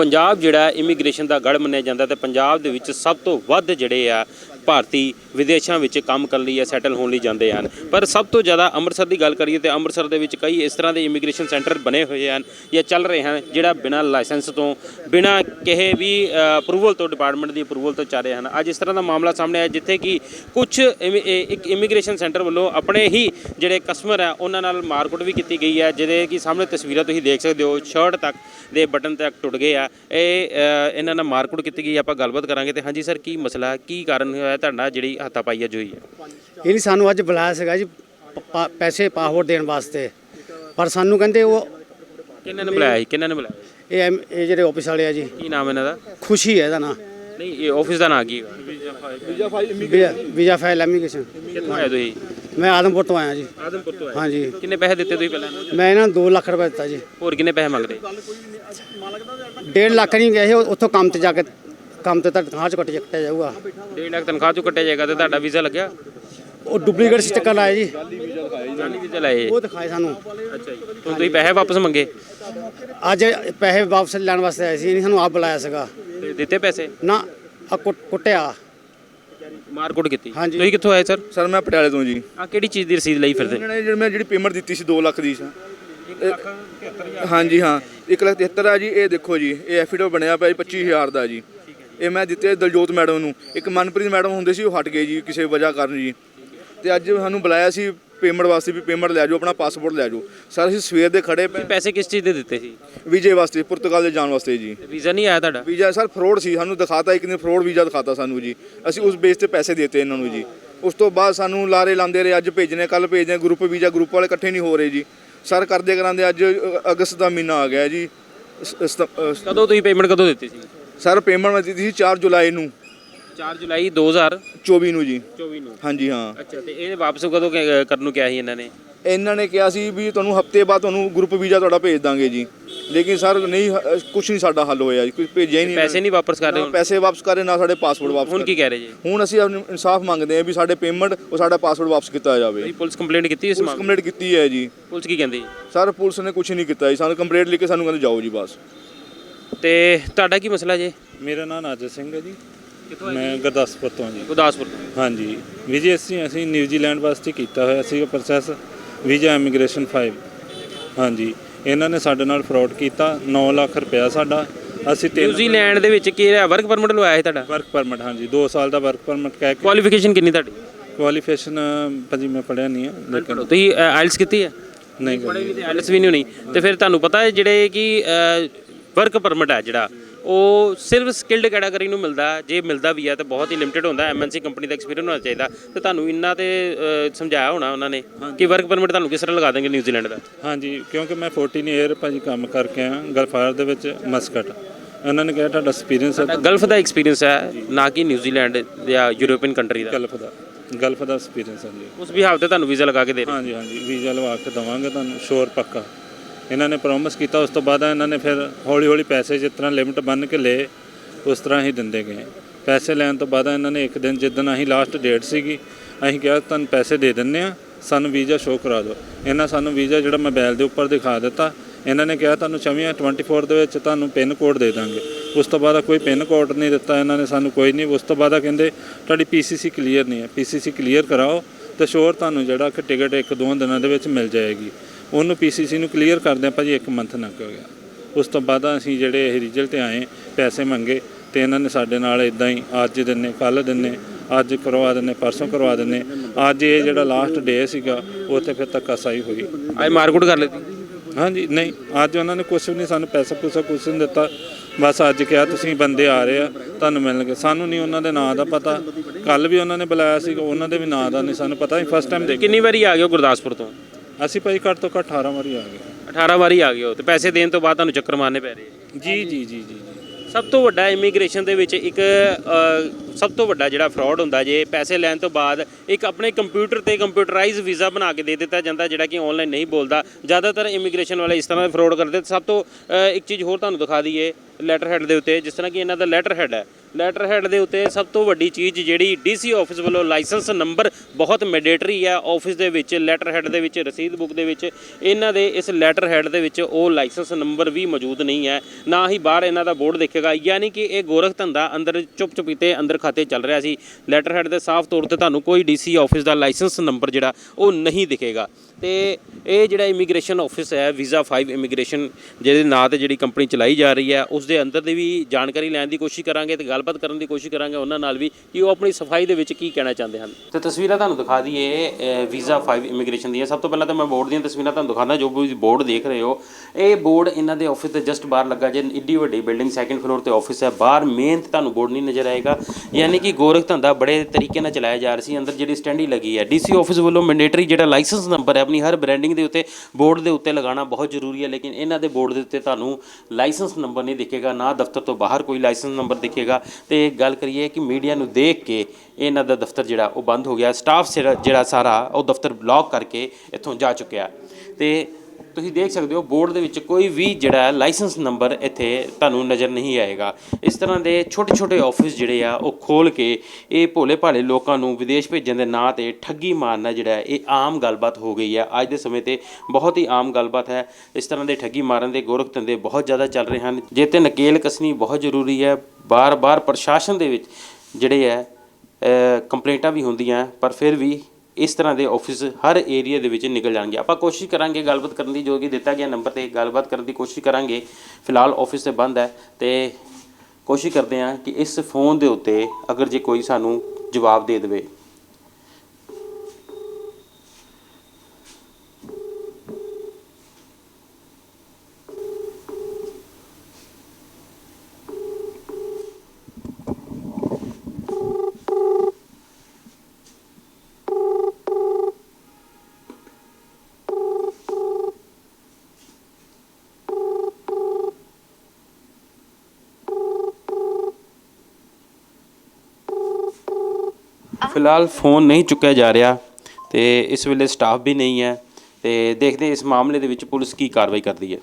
ਪੰਜਾਬ ਜਿਹੜਾ ਇਮੀਗ੍ਰੇਸ਼ਨ ਦਾ ਗੜ ਮੰਨਿਆ ਜਾਂਦਾ ਤੇ ਪੰਜਾਬ ਦੇ ਵਿੱਚ ਸਭ ਤੋਂ ਵੱਧ ਜਿਹੜੇ ਆ ਭਾਰਤੀ ਵਿਦੇਸ਼ਾਂ ਵਿੱਚ ਕੰਮ ਕਰਨ ਲਈ ਜਾਂ ਸੈਟਲ ਹੋਣ ਲਈ ਜਾਂਦੇ ਹਨ। ਪਰ ਸਭ ਤੋਂ ਜ਼ਿਆਦਾ ਅੰਮ੍ਰਿਤਸਰ ਦੀ ਗੱਲ ਕਰੀਏ ਤੇ ਅੰਮ੍ਰਿਤਸਰ ਦੇ ਵਿੱਚ ਕਈ ਇਸ ਤਰ੍ਹਾਂ ਦੇ ਇਮੀਗ੍ਰੇਸ਼ਨ ਸੈਂਟਰ ਬਣੇ ਹੋਏ ਹਨ ਜਾਂ ਚੱਲ ਰਹੇ ਹਨ, ਜਿਹੜਾ ਬਿਨਾਂ ਲਾਇਸੈਂਸ ਤੋਂ, ਬਿਨਾਂ ਕਿਸੇ ਵੀ ਅਪਰੂਵਲ ਤੋਂ ਡਿਪਾਰਟਮੈਂਟ ਦੀ ਅਪਰੂਵਲ ਤੋਂ ਚੱਲ ਰਹੇ ਹਨ। ਅੱਜ ਇਸ ਤਰ੍ਹਾਂ ਦਾ ਮਾਮਲਾ ਸਾਹਮਣੇ ਆਇਆ ਜਿੱਥੇ ਕਿ ਕੁਝ ਇੱਕ ਇਮੀਗ੍ਰੇਸ਼ਨ ਸੈਂਟਰ ਵੱਲੋਂ ਆਪਣੇ ਹੀ ਜਿਹੜੇ ਕਸਟਮਰ ਆ, ਉਹਨਾਂ ਨਾਲ ਮਾਰਕੁੱਟ ਵੀ ਕੀਤੀ ਗਈ ਹੈ, ਜਿਹਦੇ ਕਿ ਸਾਹਮਣੇ ਤਸਵੀਰਾਂ ਤੁਸੀਂ ਦੇਖ ਸਕਦੇ ਹੋ ਸ਼ਰਟ ਤੱਕ ਦੇ ਬਟਨ ਤੱਕ ਟੁੱਟ ਗਏ ਆ। ਇਹ ਇਹਨਾਂ ਨਾਲ ਮਾਰਕੁੱਟ ਕੀਤੀ ਗਈ ਆਪਾਂ ਗੱਲਬਾਤ ਕਰਾਂਗੇ ਤੇ ਹਾਂਜੀ ਸਰ ਕੀ ਮਸਲਾ, ਕੀ ਕਾਰਨ ਹੋਇਆ ਤੁਹਾਡਾ ਜਿਹੜੀ ਹੱਥਾਪਾਈ ਅੱਜ ਹੋਈ ਹੈ। ਇਹ ਨਹੀਂ ਸਾਨੂੰ ਅੱਜ ਬੁਲਾਇਆ ਸੀਗਾ ਜੀ ਪ- ਪੈਸੇ ਪਾਸਪੋਰਟ ਦੇਣ ਵਾਸਤੇ। ਪਰ ਸਾਨੂੰ ਕਹਿੰਦੇ ਉਹ ਕਿਹਨਾਂ ਨੇ ਬੁਲਾਇਆ ਸੀ ਕਿਹਨਾਂ ਨੇ ਬੁਲਾਇਆ? ਇਹ ਐਮ- ਇਹ ਜਿਹੜੇ ਆਫਿਸ ਵਾਲੇ ਆ ਜੀ। ਕੀ ਨਾਮ ਇਹਨਾਂ ਦਾ? ਖੁਸ਼ੀ ਹੈ ਇਹਦਾ ਨਾਂ। ਨਹੀਂ ਇਹ ਆਫਿਸ ਦਾ ਨਾਂ ਕੀ ਹੈ? Visa- visa file emigration. ਕਿੱਥੋਂ ਆਏ ਤੁਸੀਂ? ਮੈਂ ਆਦਮਪੁਰ ਤੋਂ ਆਇਆ ਜੀ। ਆਦਮਪੁਰ ਤੋਂ ਹਾਂਜੀ। ਕਿੰਨੇ ਪੈਸੇ ਦਿੱਤੇ ਤੁਸੀਂ ਪਹਿਲਾਂ ਇਹਨਾਂ ਨੂੰ? ਮੈਂ ਇਹਨਾਂ ਨੂੰ 2 ਲੱਖ ਰੁਪਏ ਦਿੱਤਾ ਜੀ। ਹੋਰ ਕਿੰਨੇ ਪੈਸੇ ਮੰਗਦੇ? 1.5 ਲੱਖ ਨਹੀਂ ਗਏ ਸੀ ਉਹ- ਉੱਥੋਂ ਕੰਮ ਤੇ ਜਾ ਕੇ ਕੰਮ ਤੇ ਤਾਂ ਤਨਖਾਹ ਚ ਕੱਟ ਕੱਟਿਆ ਜਾਊਗਾ। 1.5 ਲੱਖ ਤਨਖਾਹ ਚੋਂ ਕੱਟਿਆ ਜਾਏਗਾ ਤੇ ਤੁਹਾਡਾ ਵੀਜ਼ਾ ਲੱਗਿਆ? ਉਹ ਡੁਪਲੀਕੇਟ ਸਟicker ਲਾਇਆ ਜੀ। ਜਾਲੀ ਵੀਜ਼ਾ ਲਾਏ ਉਹ ਦਿਖਾਏ ਸਾਨੂੰ। ਅੱਛਾ ਜੀ। ਤੋਂ ਤੁਸੀਂ ਪੈਸੇ ਵਾਪਸ ਮੰਗੇ? ਅੱਜ ਪੈਸੇ ਵਾਪਸ ਲੈਣ ਵਾਸਤੇ ਆਏ ਸੀ ਇਹ ਨਹੀਂ ਸਾਨੂੰ ਆਪ ਬੁਲਾਇਆ ਸੀਗਾ। ਤੇ ਦਿੱਤੇ ਪੈਸੇ? ਨਾ ਆ ਕੁੱਟ- ਕੁੱਟਿਆ। ਮਾਰਕੁੱਟ ਕੀਤੀ? ਹਾਂਜੀ। ਤੁਸੀਂ ਕਿੱਥੋਂ ਆਏ ਸਰ? ਸਰ ਮੈਂ ਪਟਿਆਲੇ ਤੋਂ ਜੀ। ਆ ਕਿਹੜੀ ਚੀਜ਼ ਦੀ ਰਸੀਦ ਲਈ ਫਿਰਦੇ? ਇਹਨਾਂ ਨੇ ਜਿਹੜੀ ਮੈਂ ਜਿਹੜੀ ਪੇਮੈਂਟ ਦਿੱਤੀ ਸੀ 2 ਲੱਖ ਦੀ ਸੀ ਹਾਂਜੀ ਹਾਂ। 1 ਲੱਖ 73 ਆ ਜੀ ਇਹ ਦੇਖੋ ਜੀ ਇਹ ਐਫੀਡੇਵਿਟ ਬਣਿਆ ਪਿਆ ਜੀ 25000 ਦਾ ਜੀ। ਇਹ ਮੈਂ ਦਿੱਤੇ ਦਲਜੋਤ ਮੈਡਮ ਨੂੰ। ਇੱਕ ਮਨਪ੍ਰੀਤ ਮੈਡਮ ਹੁੰਦੇ ਸੀ ਉਹ ਹਟ ਗਏ ਜੀ ਕਿਸੇ ਵਜ੍ਹਾ ਕਾਰਨ ਜੀ। ਤੇ ਅੱਜ ਸਾਨੂੰ ਬੁਲਾਇਆ ਸੀ ਪੇਮੈਂਟ ਵਾਸਤੇ ਵੀ ਪੇਮੈਂਟ ਲੈ ਜਾਓ ਆਪਣਾ ਪਾਸਪੋਰਟ ਲੈ ਜਾਓ। ਸਰ ਅਸੀਂ ਸਵੇਰ ਦੇ ਖੜੇ ਪਏ। ਪੈਸੇ ਕਿਸ ਚੀਜ਼ ਦੇ ਦਿੱਤੇ ਸੀ? ਵੀਜ਼ੇ ਵਾਸਤੇ ਪੁਰਤਗਾਲ ਦੇ ਜਾਣ ਵਾਸਤੇ ਜੀ। ਵੀਜ਼ਾ ਨਹੀਂ ਆਇਆ ਤੁਹਾਡਾ? ਵੀਜ਼ਾ ਸਰ ਫਰੋਡ ਸੀ ਸਾਨੂੰ ਦਿਖਾਤਾ ਇੱਕ ਦਿਨ ਫਰੋਡ ਵੀਜ਼ਾ ਦਿਖਾਤਾ ਸਾਨੂੰ ਜੀ। ਅਸੀਂ ਉਸ ਬੇਸ ਤੇ ਪੈਸੇ ਦੇਤੇ ਇਹਨਾਂ ਨੂੰ ਜੀ। ਉਸ ਤੋਂ ਬਾਅਦ ਸਾਨੂੰ ਲਾਰੇ ਲਾਉਂਦੇ ਰਹੇ ਅੱਜ ਭੇਜਨੇ ਕੱਲ ਭੇਜਨੇ ਗਰੁੱਪ ਵੀਜ਼ਾ ਗਰੁੱਪ ਵਾਲੇ ਇਕੱਠੇ ਨਹੀਂ ਹੋ ਰਹੇ ਜੀ। ਸਰ ਕਰਦੇ ਕਰਾਂਦੇ ਅੱਜ ਅਗਸਤ ਦਾ ਮਹੀਨਾ ਆ ਗਿਆ ਜੀ। ਕਦੋਂ ਤੁਸੀਂ ਪੇਮੈਂਟ ਕਦੋਂ ਦਿੱਤੀ ਸੀ? ਸਰ ਪੇਮੈਂਟ ਮੈਂ ਦਿੱਤੀ ਸੀ 4 ਜੁਲਾਈ ਨੂੰ। 4 ਜੁਲਾਈ 2024 24 ਨੂੰ ਜੀ। ਨੂੰ। ਹਾਂਜੀ ਹਾਂ। ਅੱਛਾ ਤੇ ਇਹ ਵਾਪਸ ਕਦੋਂ ਕ- ਕਰਨ ਨੂੰ ਕਿਹਾ ਸੀ ਇਹਨਾਂ ਨੇ? ਇਹਨਾਂ ਨੇ ਕਿਹਾ ਸੀ ਵੀ ਤੁਹਾਨੂੰ ਹਫ਼ਤੇ ਬਾਅਦ ਤੁਹਾਨੂੰ ਗਰੁੱਪ ਵੀਜ਼ਾ ਤੁਹਾਡਾ ਭੇਜ ਦਾਂਗੇ ਜੀ। ਲੇਕਿਨ ਸਰ ਨਹੀਂ ਕੁਝ ਨਹੀਂ ਸਾਡਾ ਹੱਲ ਹੋਇਆ ਜੀ ਕੁਝ ਭੇਜਿਆ ਹੀ ਨਹੀਂ ਪੈਸੇ ਨਹੀਂ ਵਾਪਸ ਕਰ ਰਹੇ ਨਾ ਹੁਣ? ਪੈਸੇ ਵਾਪਸ ਕਰੇ ਨਾ ਸਾਡੇ ਪਾਸਪੋਰਟ ਵਾਪਸ ਹੁਣ ਕੀ ਕਹਿ ਰਹੇ ਜੀ? ਹੁਣ ਅਸੀਂ ਆਪਣੀ ਇਨਸਾਫ ਮੰਗਦੇ ਹਾਂ ਵੀ ਸਾਡੇ ਪੇਮੈਂਟ ਉਹ ਸਾਡਾ ਪਾਸਪੋਰਟ ਵਾਪਸ ਕੀਤਾ ਜਾਵੇ। ਤੁਸੀਂ ਪੁਲਿਸ ਕੰਪਲੇਂਟ ਕੀਤੀ ਇਸ ਪੁਲਿਸ ਮਾਮਲੇ ਕੰਪਲੀਟ ਕੀਤੀ ਹੈ ਜੀ। ਪੁਲਿਸ ਕੀ ਕਹਿੰਦੀ? ਸਰ ਪੁਲਿਸ ਨੇ ਕੁਝ ਨਹੀਂ ਕੀਤਾ ਜੀ ਸਾਨੂੰ ਕੰਪਲੀਟ ਲਿਖ ਕੇ ਸਾਨੂੰ ਕਹਿੰਦੇ ਜਾਓ ਜੀ ਬਸ। ਤੇ ਤੁਹਾਡਾ ਕੀ ਮਸਲਾ ਜੇ? ਮੇਰਾ ਨਾਮ ਨਾਜਰ ਸਿੰਘ ਹੈ ਜੀ। ਮੈਂ ਗੁਰਦਾਸਪੁਰ ਤੋਂ ਹਾਂ ਜੀ। ਗੁਰਦਾਸਪੁਰ ਤੋਂ। ਹਾਂਜੀ। ਵੀਜ਼ੇ ਅਸੀਂ ਅਸੀਂ ਨਿਊਜ਼ੀਲੈਂਡ ਵਾਸਤੇ ਕੀਤਾ ਹੋਇਆ ਸੀਗਾ ਪ੍ਰੋਸੈਸ ਵੀਜ਼ਾ ਇਮੀਗ੍ਰੇਸ਼ਨ 5 ਹਾਂਜੀ। ਇਹਨਾਂ ਨੇ ਸਾਡੇ ਨਾਲ ਫਰਾਡ ਕੀਤਾ 9 ਲੱਖ ਰੁਪਇਆ ਸਾਡਾ। ਅਸੀਂ ਤਿੰਨ ਨਿਊਜ਼ੀਲੈਂਡ ਦੇ ਵਿੱਚ ਕੀ ਰਿਹਾ? ਵਰਕ ਪਰਮਿਟ ਲਵਾਇਆ ਸੀ ਤੁਹਾਡਾ? ਵਰਕ ਪਰਮਿਟ ਹਾਂਜੀ। 2 ਸਾਲ ਦਾ ਵਰਕ ਪਰਮਿਟ ਕਹਿ ਕੇ ਕੁਆਲੀਫਿਕੇਸ਼ਨ ਕਿੰਨੀ ਤੁਹਾਡੀ? ਕੁਆਲੀਫਿਕੇਸ਼ਨ ਭਾਜੀ ਮੈਂ ਪੜਿਆ ਨਹੀਂ ਹੈ ਲੇਕਿਨ ਤੁਸੀਂ ਆਇਲਸ ਕੀਤੀ ਹੈ ਨਹੀਂ ਪੜ੍ਹੇ ਵੀ ਤੇ ਆਇਲਸ ਵੀ ਨਹੀਂ ਹੋਣੀ। ਤੇ ਫਿਰ ਤੁਹਾਨੂੰ ਪਤਾ ਹੈ ਜਿਹੜੇ ਕਿ ਵਰਕ ਪਰਮਿਟ ਹੈ ਜਿਹੜਾ ਉਹ ਸਿਰਫ ਸਕਿਲਡ ਕੈਟਾਗਰੀ ਨੂੰ ਮਿਲਦਾ ਜੇ ਮਿਲਦਾ ਵੀ ਹੈ ਤਾਂ ਬਹੁਤ ਹੀ ਲਿਮਟਿਡ ਹੁੰਦਾ ਐਮਐਨਸੀ ਕੰਪਨੀ ਦਾ ਐਕਸਪੀਰੀਅੰਸ ਹੋਣਾ ਚਾਹੀਦਾ। ਤੇ ਤੁਹਾਨੂੰ ਇੰਨਾ ਤੇ ਸਮਝਾਇਆ ਹੋਣਾ ਉਹਨਾਂ ਨੇ ਕਿ ਵਰਕ ਪਰਮਿਟ ਤੁਹਾਨੂੰ ਕਿਸ ਤਰ੍ਹਾਂ ਲਗਾ ਦੇਣਗੇ ਨਿਊਜ਼ੀਲੈਂਡ ਦਾ? ਹਾਂਜੀ ਕਿਉਂਕਿ ਮੈਂ 14 ਇਅਰ ਭਾਜੀ ਕੰਮ ਕਰਕੇ ਆ ਗਲਫਾਇਰ ਦੇ ਵਿੱਚ ਮਸਕਟ ਉਹਨਾਂ ਨੇ ਕਿਹਾ ਤੁਹਾਡਾ ਐਕਸਪੀਰੀਅੰਸ ਹੈ ਗਲਫ ਦਾ ਐਕਸਪੀਰੀਅੰਸ ਹੈ ਨਾ ਕਿ ਨਿਊਜ਼ੀਲੈਂਡ ਜਾਂ ਯੂਰੋਪੀਅਨ ਕੰਟਰੀ ਦਾ। ਗਲਫ ਦਾ ਗਲਫ ਦਾ ਐਕਸਪੀਰੀਅੰਸ ਹੈ ਜੀ। ਉਸ ਵੀ ਤੇ ਤੁਹਾਨੂੰ ਵੀਜ਼ਾ ਲਗਾ ਕੇ ਦੇ ਰਹੇ। ਹਾਂਜੀ ਹਾਂਜੀ ਵੀਜ਼ਾ ਲਵਾ ਕੇ ਦਵਾਂਗੇ ਤੁਹਾਨੂੰ ਸ਼ੋਰ ਪੱਕਾ। ਇਹਨਾਂ ਨੇ ਪ੍ਰੋਮਿਸ ਕੀਤਾ, ਉਸ ਤੋਂ ਬਾਅਦ ਇਹਨਾਂ ਨੇ ਫਿਰ ਹੌਲੀ ਹੌਲੀ ਪੈਸੇ ਜਿਸ ਤਰ੍ਹਾਂ ਲਿਮਟ ਬੰਨ ਕੇ ਲਏ, ਉਸ ਤਰ੍ਹਾਂ ਹੀ ਦਿੰਦੇ ਗਏ। ਪੈਸੇ ਲੈਣ ਤੋਂ ਬਾਅਦ ਇਹਨਾਂ ਨੇ ਇੱਕ ਦਿਨ ਜਿੱਦਣ ਅਸੀਂ ਲਾਸਟ ਡੇਟ ਸੀਗੀ, ਅਸੀਂ ਕਿਹਾ ਤੁਹਾਨੂੰ ਪੈਸੇ ਦੇ ਦਿੰਨੇ ਆ ਸਾਨੂੰ ਵੀਜ਼ਾ ਸ਼ੋਅ ਕਰਾ ਦਿਓ। ਇਹਨਾਂ ਸਾਨੂੰ ਵੀਜ਼ਾ ਜਿਹੜਾ ਮੋਬਾਈਲ ਦੇ ਉੱਪਰ ਦਿਖਾ ਦਿੱਤਾ, ਇਹਨਾਂ ਨੇ ਕਿਹਾ ਤੁਹਾਨੂੰ ਚੌਵੀਂ 24 ਦੇ ਵਿੱਚ ਤੁਹਾਨੂੰ ਪਿੰਨ ਕੋਡ ਦੇ ਦਾਂਗੇ। ਉਸ ਤੋਂ ਬਾਅਦ ਕੋਈ ਪਿੰਨ ਕੋਡ ਨਹੀਂ ਦਿੱਤਾ, ਇਹਨਾਂ ਨੇ ਸਾਨੂੰ ਕੋਈ ਨਹੀਂ, ਉਸ ਤੋਂ ਬਾਅਦ ਕਹਿੰਦੇ, ਤੁਹਾਡੀ ਪੀਸੀਸੀ ਕਲੀਅਰ ਨਹੀਂ ਹੈ ਪੀਸੀਸੀ ਕਲੀਅਰ ਕਰਾਓ ਤੇ ਸ਼ੋਰ ਤੁਹਾਨੂੰ ਜਿਹੜਾ ਕਿ ਟਿਕਟ ਇੱਕ ਦੋ ਦਿਨਾਂ ਦੇ ਵਿੱਚ ਮਿਲ ਜਾਏਗੀ। ਉਹਨੂੰ ਪੀਸੀਸੀ ਨੂੰ ਕਲੀਅਰ ਕਰਦਿਆਂ ਭਾਜੀ ਇੱਕ ਮੰਥ ਲੰਘ ਗਿਆ। ਉਸ ਤੋਂ ਬਾਅਦ ਅਸੀਂ ਜਿਹੜੇ ਇਹ ਰਿਜ਼ਲਟ ਤੇ ਆਏ ਪੈਸੇ ਮੰਗੇ ਤੇ ਇਹਨਾਂ ਨੇ ਸਾਡੇ ਨਾਲ ਇਦਾਂ ਹੀ ਅੱਜ ਦਿੰਨੇ ਕੱਲ ਦਿੰਨੇ ਅੱਜ ਕਰਵਾ ਦਿੰਨੇ ਪਰਸੋਂ ਕਰਵਾ ਦਿੰਨੇ। ਅੱਜ ਇਹ ਜਿਹੜਾ ਲਾਸਟ ਡੇ ਸੀਗਾ ਉੱਥੇ ਫਿਰ ਧੱਕਾਸ਼ਾਹੀ ਹੋਈ। ਅੱਜ ਮਾਰਕੁੱਟ ਕਰ ਲਈ ਹਾਂਜੀ ਨਹੀਂ ਅੱਜ ਉਹਨਾਂ ਨੇ ਕੁਝ ਵੀ ਨਹੀਂ ਸਾਨੂੰ ਪੈਸਾ ਪੂਸਾ ਕੁਝ ਨਹੀਂ ਦਿੱਤਾ। ਬਸ ਅੱਜ ਕਿਹਾ ਤੁਸੀਂ ਬੰਦੇ ਆ ਰਹੇ ਆ ਤੁਹਾਨੂੰ ਮਿਲਣਗੇ। ਸਾਨੂੰ ਨਹੀਂ ਉਹਨਾਂ ਦੇ ਨਾਂ ਦਾ ਪਤਾ। ਕੱਲ ਵੀ ਉਹਨਾਂ ਨੇ ਬੁਲਾਇਆ ਸੀਗਾ ਉਹਨਾਂ ਦੇ ਵੀ ਨਾਂ ਦਾ ਨਹੀਂ ਸਾਨੂੰ ਪਤਾ। ਹੀ ਫਸਟ ਟਾਈਮ ਦੇਖ ਕਿੰਨੀ ਵਾਰੀ ਆ ਗਏ ਗੁਰਦਾਸਪੁਰ ਤੋਂ? ਅਸੀਂ ਭਾਈ ਘੱਟ ਤੋਂ ਘੱਟ 18 ਵਾਰੀ ਆ ਗਏ 18 ਵਾਰੀ ਆ ਗਏ ਹੋ ਤੇ ਪੈਸੇ ਦੇਣ ਤੋਂ ਬਾਅਦ ਤੁਹਾਨੂੰ ਚੱਕਰ ਮਾਰਨੇ ਪੈ ਰਹੇ। ਜੀ ਜੀ ਜੀ ਜੀ ਜੀ ਸਭ ਤੋਂ ਵੱਡਾ ਇਮੀਗ੍ਰੇਸ਼ਨ ਦੇ ਵਿੱਚ ਇੱਕ ਅ, ਸਭ ਤੋਂ ਵੱਡਾ ਜਿਹੜਾ ਫਰਾਡ ਹੁੰਦਾ ਜੇ ਪੈਸੇ ਲੈਣ ਤੋਂ ਬਾਅਦ ਇੱਕ ਆਪਣੇ ਕੰਪਿਊਟਰ ਤੇ ਕੰਪਿਊਟਰਾਈਜ਼ ਵੀਜ਼ਾ ਬਣਾ ਕੇ ਦੇ ਦਿੱਤਾ ਜਾਂਦਾ, ਜਿਹੜਾ ਕਿ ਆਨਲਾਈਨ ਨਹੀਂ ਬੋਲਦਾ। ਜ਼ਿਆਦਾਤਰ ਇਮੀਗ੍ਰੇਸ਼ਨ ਵਾਲੇ ਇਸ ਤਰ੍ਹਾਂ ਦੇ ਫਰਾਡ ਕਰਦੇ ਸਭ ਤੋਂ ਇੱਕ ਚੀਜ਼ ਹੋਰ ਤੁਹਾਨੂੰ ਦਿਖਾ ਦਈਏ ਲੈਟਰ ਹੈਡ ਦੇ ਉੱਤੇ, ਜਿਸ ਤਰ੍ਹਾਂ ਕਿ ਇਹਨਾਂ ਦਾ ਲੈਟਰ ਹੈਡ ਹੈ। ਲੈਟਰ ਹੈਡ ਦੇ ਉੱਤੇ ਸਭ ਤੋਂ ਵੱਡੀ ਚੀਜ਼ ਜਿਹੜੀ ਡੀਸੀ ਆਫਿਸ ਵੱਲੋਂ ਲਾਇਸੈਂਸ ਨੰਬਰ ਬਹੁਤ ਮੈਂਡੇਟਰੀ ਹੈ। ਆਫਿਸ ਦੇ ਵਿੱਚ ਲੈਟਰ ਹੈਡ ਦੇ ਵਿੱਚ ਰਸੀਦ ਬੁੱਕ ਦੇ ਵਿੱਚ, ਇਹਨਾਂ ਦੇ ਇਸ ਲੈਟਰ ਹੈਡ ਦੇ ਵਿੱਚ ਉਹ ਲਾਇਸੈਂਸ ਨੰਬਰ ਵੀ ਮੌਜੂਦ ਨਹੀਂ ਹੈ। ਨਾ ਹੀ ਬਾਹਰ ਇਹਨਾਂ ਦਾ ਬੋਰਡ ਦੇਖੇਗਾ। ਯਾਨੀ ਕਿ ਇਹ ਗੋਰਖ ਧੰਦਾ ਅੰਦਰ ਚੁੱਪ ਚੁਪੀਤੇ ਅੰਦਰ ਖਾਤੇ ਚੱਲ ਰਿਹਾ ਸੀ। ਲੈਟਰ ਹੈਡ ਦੇ ਸਾਫ਼ ਤੌਰ ਤੇ ਤੁਹਾਨੂੰ ਕੋਈ ਡੀਸੀ ਆਫਿਸ ਦਾ ਲਾਇਸੈਂਸ ਨੰਬਰ ਜਿਹੜਾ, ਉਹ ਨਹੀਂ ਦਿਖੇਗਾ। ਤੇ ਇਹ ਜਿਹੜਾ ਇਮੀਗ੍ਰੇਸ਼ਨ ਆਫਿਸ ਹੈ ਵੀਜ਼ਾ 5 ਇਮੀਗ੍ਰੇਸ਼ਨ ਜਿਹਦੇ ਨਾਂ ਤੇ ਜਿਹੜੀ ਕੰਪਨੀ ਚਲਾਈ ਜਾ ਰਹੀ ਹੈ ਉਸ ਦੇ ਅੰਦਰ ਦੀ ਵੀ ਜਾਣਕਾਰੀ ਲੈਣ ਦੀ ਕੋਸ਼ਿਸ਼ ਕਰਾਂਗੇ ਤੇ ਗੱਲਬਾਤ ਕਰਨ ਦੀ ਕੋਸ਼ਿਸ਼ ਕਰਾਂਗੇ, ਉਹਨਾਂ ਨਾਲ ਵੀ, ਕਿ ਉਹ ਆਪਣੀ ਸਫ਼ਾਈ ਦੇ ਵਿੱਚ ਕੀ ਕਹਿਣਾ ਚਾਹੁੰਦੇ ਹਨ? ਤੇ ਤਸਵੀਰਾਂ ਤੁਹਾਨੂੰ ਦਿਖਾ ਦਈਏ ਵੀਜ਼ਾ 5 ਇਮੀਗ੍ਰੇਸ਼ਨ ਦੀਆਂ। ਸਭ ਤੋਂ ਪਹਿਲਾਂ ਤਾਂ ਮੈਂ ਬੋਰਡ ਦੀਆਂ ਤਸਵੀਰਾਂ ਤੁਹਾਨੂੰ ਦਿਖਾਉਂਦਾ, ਜੋ ਵੀ ਬੋਰਡ ਦੇਖ ਰਹੇ ਹੋ। ਇਹ ਬੋਰਡ ਇਹਨਾਂ ਦੇ ਆਫਿਸ ਦੇ ਜਸਟ ਬਾਹਰ ਲੱਗਾ ਜੇ ਇੱਡੀ ਵੱਡੀ ਬਿਲਡਿੰਗ ਸੈਕੰਡ ਫਲੋਰ ਤੇ ਆਫਿਸ ਹੈ। ਬਾਹਰ ਮੇਨ ਤੁਹਾਨੂੰ ਬੋਰਡ ਨਹੀਂ ਨਜ਼ਰ ਆਏਗਾ। ਯਾਨੀ ਕਿ ਗੋਰਖ ਧੰਦਾ ਬੜੇ ਤਰੀਕੇ ਨਾਲ ਚਲਾਇਆ ਜਾ ਰਿਹਾ ਸੀ। ਅੰਦਰ ਜਿਹੜੀ ਸਟੈਂਡੀ ਲੱਗੀ ਹੈ ਡੀਸੀ ਆਫਿਸ ਵੱਲੋਂ ਮੈਂਡੇਟਰੀ ਜਿਹੜਾ ਲਾਇਸੈਂਸ ਨੰਬਰ ਹੈ ਆਪਣੀ ਹਰ ਬ੍ਰਾਂਡਿੰਗ ਦੇ ਉੱਤੇ ਬੋਰਡ ਦੇ ਉੱਤੇ ਲਗਾਉਣਾ ਬਹੁਤ ਜ਼ਰੂਰੀ ਹੈ, ਲੇਕਿਨ ਇਹਨਾਂ ਦੇ ਬੋਰਡ ਦੇ ਉੱਤੇ ਤੁਹਾਨੂੰ ਲਾਇਸੈਂਸ ਨੰਬਰ ਨਹੀਂ ਦਿਖੇਗਾ, ਨਾ ਦਫ਼ਤਰ ਤੋਂ ਬਾਹਰ ਕੋਈ ਲਾਇਸੈਂਸ ਨੰਬਰ ਦਿਖੇਗਾ। ਤੇ ਗੱਲ ਕਰੀਏ ਕਿ ਮੀਡੀਆ ਨੂੰ ਦੇਖ ਕੇ ਇਹਨਾਂ ਦਾ ਦਫ਼ਤਰ ਜਿਹੜਾ, ਉਹ ਬੰਦ ਹੋ ਗਿਆ। ਸਟਾਫ ਜਿਹੜਾ ਸਾਰਾ, ਉਹ ਦਫ਼ਤਰ ਬਲੌਕ ਕਰਕੇ ਇੱਥੋਂ ਜਾ ਚੁੱਕਿਆ। ਤੇ ਤੁਸੀਂ ਦੇਖ ਸਕਦੇ ਹੋ, ਬੋਰਡ ਦੇ ਵਿੱਚ ਕੋਈ ਵੀ ਜਿਹੜਾ ਲਾਇਸੈਂਸ ਨੰਬਰ ਇੱਥੇ ਤੁਹਾਨੂੰ ਨਜ਼ਰ ਨਹੀਂ ਆਏਗਾ। ਇਸ ਤਰ੍ਹਾਂ ਦੇ ਛੋਟੇ ਛੋਟੇ ਆਫਿਸ ਜਿਹੜੇ ਆ, ਉਹ ਖੋਲ ਕੇ ਇਹ ਭੋਲੇ ਭਾਲੇ ਲੋਕਾਂ ਨੂੰ ਵਿਦੇਸ਼ ਭੇਜਣ ਦੇ ਨਾਂ ਤੇ ਠੱਗੀ ਮਾਰਨਾ ਜਿਹੜਾ ਇਹ ਆਮ ਗੱਲਬਾਤ ਹੋ ਗਈ ਹੈ ਅੱਜ ਦੇ ਸਮੇਂ ਤੇ ਬਹੁਤ ਹੀ ਆਮ ਗੱਲਬਾਤ ਹੈ। ਇਸ ਤਰ੍ਹਾਂ ਦੇ ਠੱਗੀ ਮਾਰਨ ਦੇ ਗੋਰਖ ਧੰਦੇ ਬਹੁਤ ਜ਼ਿਆਦਾ ਚੱਲ ਰਹੇ ਹਨ। ਜੇ ਤੇ ਨਕੇਲ ਕਸਣੀ ਬਹੁਤ ਜ਼ਰੂਰੀ ਹੈ। ਬਾਰ-ਬਾਰ ਪ੍ਰਸ਼ਾਸਨ ਦੇ ਵਿੱਚ ਜਿਹੜੇ ਹੈ ਕੰਪਲੇਂਟਾਂ ਵੀ ਹੁੰਦੀਆਂ, ਪਰ ਫਿਰ ਵੀ ਇਸ ਤਰ੍ਹਾਂ ਦੇ ਆਫਿਸ ਹਰ ਏਰੀਆ ਦੇ ਵਿੱਚ ਨਿਕਲ ਜਾਣਗੇ। ਆਪਾਂ ਕੋਸ਼ਿਸ਼ ਕਰਾਂਗੇ ਗੱਲਬਾਤ ਕਰਨ ਦੀ, ਜੋ ਕਿ ਦਿੱਤਾ ਗਿਆ ਨੰਬਰ ਤੇ ਗੱਲਬਾਤ ਕਰਨ ਦੀ ਕੋਸ਼ਿਸ਼ ਕਰਾਂਗੇ। ਫਿਲਹਾਲ ਆਫਿਸ ਤੇ ਬੰਦ ਹੈ ਤੇ ਕੋਸ਼ਿਸ਼ ਕਰਦੇ ਹਾਂ ਕਿ ਇਸ ਫੋਨ ਦੇ ਉੱਤੇ ਅਗਰ ਜੇ ਕੋਈ ਸਾਨੂੰ ਜਵਾਬ ਦੇ ਦੇਵੇ। ਫਿਲਹਾਲ ਫੋਨ ਨਹੀਂ ਚੁੱਕਿਆ ਜਾ ਰਿਹਾ ਤੇ ਇਸ ਵੇਲੇ ਸਟਾਫ ਵੀ ਨਹੀਂ ਹੈ ਤੇ ਦੇਖਦੇ ਇਸ ਮਾਮਲੇ ਦੇ ਵਿੱਚ ਪੁਲਿਸ ਕੀ ਕਾਰਵਾਈ ਕਰਦੀ ਹੈ।